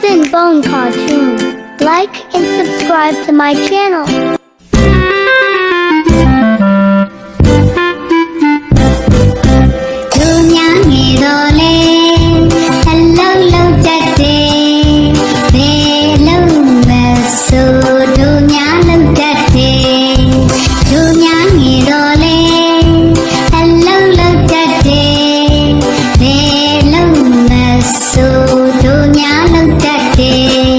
Thin Bone Cartoon. Like and subscribe to my channel. protected